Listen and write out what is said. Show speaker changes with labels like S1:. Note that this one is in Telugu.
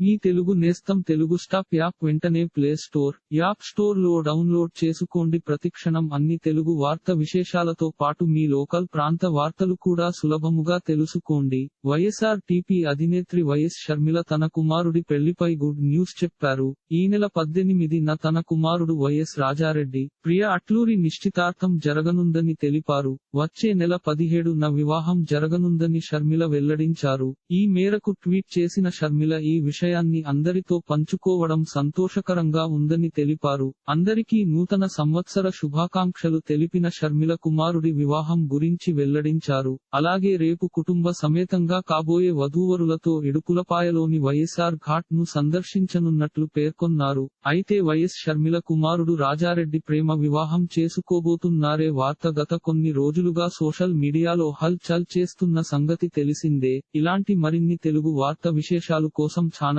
S1: మీ తెలుగు నేస్తం తెలుగు స్టాప్ యాప్ వెంటనే ప్లే స్టోర్ యాప్ స్టోర్లో డౌన్లోడ్ చేసుకోండి. ప్రతిక్షణం అన్ని తెలుగు వార్త విశేషాలతో పాటు మీ లోకల్ ప్రాంత వార్తలు కూడా సులభముగా తెలుసుకోండి. వైఎస్ఆర్ టీపీ అధినేత్రి వైఎస్ షర్మిల తన కుమారుడి పెళ్ళిపై గుడ్ న్యూస్ చెప్పారు. ఈ నెల పద్దెనిమిదిన తన కుమారుడు వైఎస్ రాజారెడ్డి ప్రియ అట్లూరి నిశ్చితార్థం జరగనుందని తెలిపారు. వచ్చే నెల పదిహేడున వివాహం జరగనుందని షర్మిల వెల్లడించారు. ఈ మేరకు ట్వీట్ చేసిన షర్మిల ఈ విషయాన్ని అందరితో పంచుకోవడం సంతోషకరంగా ఉందని తెలిపారు. అందరికీ నూతన సంవత్సర శుభాకాంక్షలు తెలిపిన షర్మిల కుమారుడి వివాహం గురించి వెల్లడించారు. అలాగే రేపు కుటుంబ సమేతంగా కాబోయే వధూవరులతో ఇడుపులపాయలోని వైఎస్ఆర్ ఘాట్ను సందర్శించనున్నట్లు పేర్కొన్నారు. అయితే వైఎస్ షర్మిల కుమారుడు రాజారెడ్డి ప్రేమ వివాహం చేసుకోబోతున్నారే వార్త గత కొన్ని రోజులుగా సోషల్ మీడియాలో హల్ చల్ చేస్తున్న సంగతి తెలిసిందే. ఇలాంటి మరిన్ని తెలుగు వార్త విశేషాలు కోసం